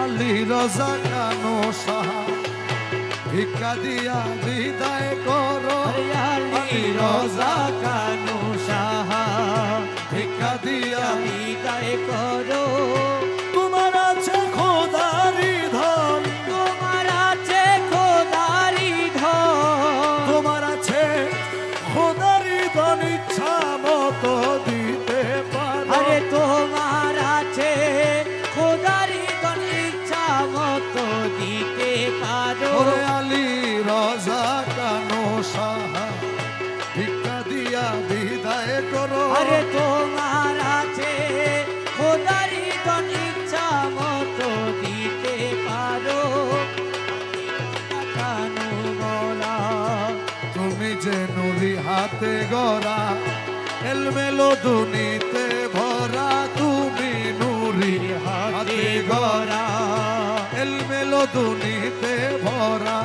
আলী রজা কানো সাহা? ভিক্ষা দিয়া বিদায় করো। আলী রজা কানু যে নুরি হাতে গড়া এলমেলো দুনিতে ভরা তুমি নুরি হাতে গড়া। এলমেলো দুনিতে ভরা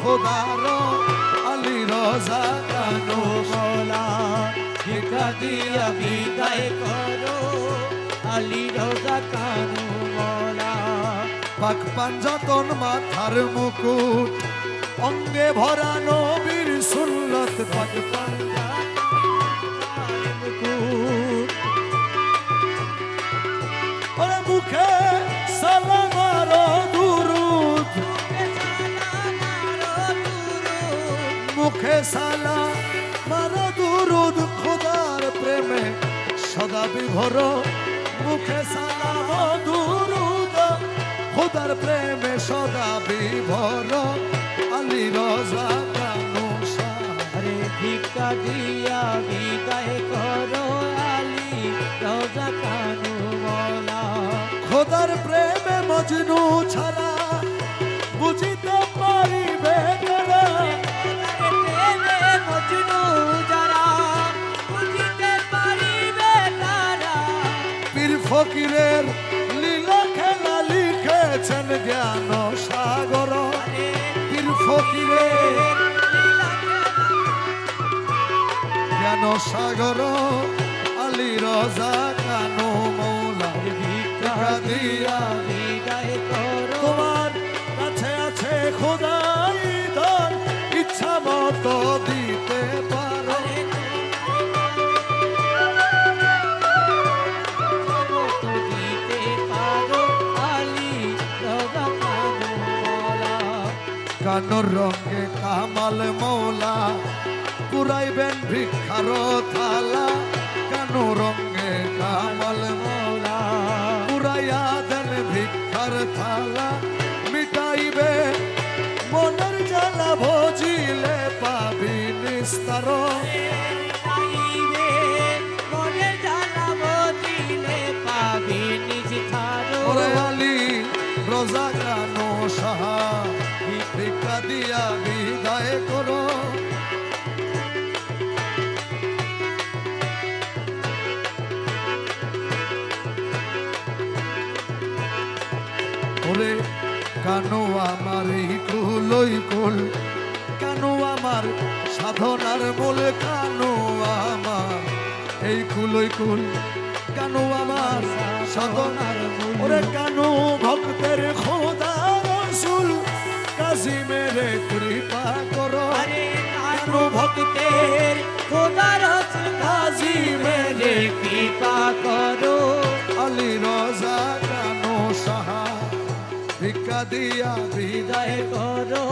খোদার, আলী রজা কানো বলা। ভিক্ষা দিয়া বিদায় করো, আলী রোজা কানু বলা। পাক পাঞ্জাতন মাথার মুকুট, অঙ্গে ভরা নবীর সুন্নত পাক ওরে মুখে সালামার সালা, মার দুরুদ খোদার প্রেমে, সদা বিভোর, মুখে সালাম দুরুদ, খোদার প্রেমে সদা বিভোর। আলী রজা কানু শাহ আরে ভিক্ষা দিয়া বিদায় করো আলী রোজা কানু খোদার প্রেমে মজনু ছাড়া ফকিরের লীলা খেলা লিখেছেন জ্ঞান সাগর। পীর ফকিরের জ্ঞান সাগর আলী রজা কানো মৌলা। দিয়া বিদায় তোমার কাছে আছে খোদাই ধন ইচ্ছা মতো দিতে কানোর রঙে কামাল মৌলা, পুরাইবেন ভিক্ষার থালা। কানো রঙে কামাল মৌলা, পুরাইয়া দেন ভিক্ষার থালা। মিটাইবে মনের জ্বালা, ভজিলে পাবি নিস্তার। রোজা ওরে কানো আমার এই কুলই কুল কানো আমার সাধনার মূল? কানো আমার এই কুলই কুল কানো আমার সাধনার ওরে কানো ভক্তের খোদা রসুল কাজী মেরে কৃপা করো। আরে কানু ভক্তের খোদার কাজী মেরে কৃপা করো। আলী রজা দিয়া বিদায় করো